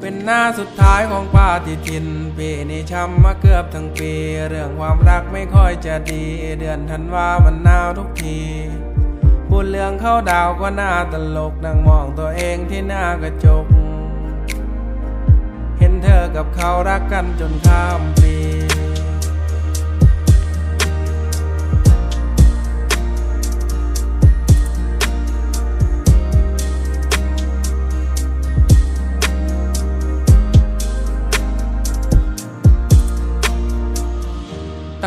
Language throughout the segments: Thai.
เป็นหน้าสุดท้ายของปาฏิทิน ปีนี้ช้ำมาเกือบทั้งปี เรื่องความรักไม่ค่อยจะดี เดือนธันวามันหนาวทุกทีพูดเรื่องเข้าดาวก็น่าตลกนั่งมองตัวเองที่หน้ากระจก เห็นเธอกับเขารักกันจนข้ามปี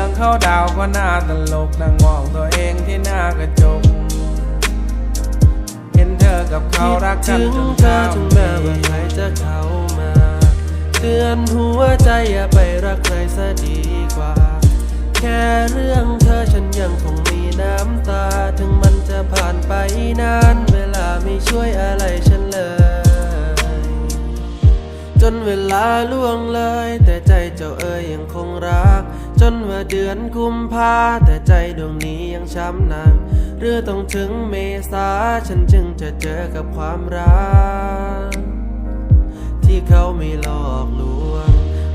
อง เขาดาวก็น่าตลกนั่งมองตัวเองที่หน้ากระจก เห็นเธอกับเขารักกันจนเธอข้ามถึงแม้ว่าใครจะเข้ามาเตือนหัวใจอย่าไปรักใครซะดีกว่า แค่เรื่องเธอฉันยังคงมีน้ำตา ถึงมันจะผ่านไปนาน เวลาไม่ช่วยอะไรฉันเลยจนเวลาล่วงเลย แต่ใจเจ้าเอ๋ยยังคงรัก จนว่าเดือนกุมภาแต่ใจดวงนี้ยังช้ำหนักหรือต้องถึงเมษาฉันจึงจะเจอกับความรัก ที่เขาไม่หลอกลวง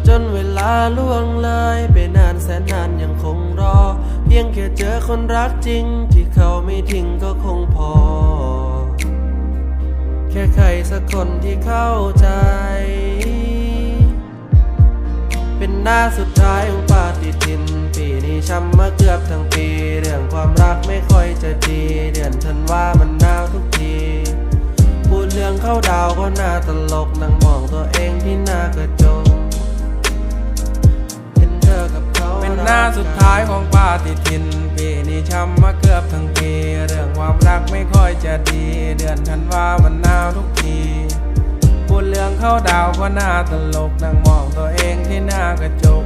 จนเวลาล่วงเลยไปนานแสนนานยังคงรอ เพียงแค่เจอคนรักจริง ที่เขาไม่ทิ้งก็คงพอ แค่ใครสักคนที่เข้าใจ เป็นหน้าสุดท้ายของปาฏิ ทิน ปีนี้ช้ำมาเกือบทั้งปี เรื่องความรักไม่ค่อยจะดี เดือนธันวามันหนาวทุกที พูดเรื่องเข้าดาวก็น่าตลกนั่งมองตัวเองที่หน้ากระจกเห็นเธอกับเขาเป็นหน้าสุดท้ายของปาฏิทิน ปีนี้ช้ำมาเกือบทั้งปี เรื่องความรักไม่ค่อยจะดี เดือนธันวามันหนาวทุกทีพูดเรื่องเข้าดาวก็น่าตลกนั่งมองตัวเองที่หน้ากระจก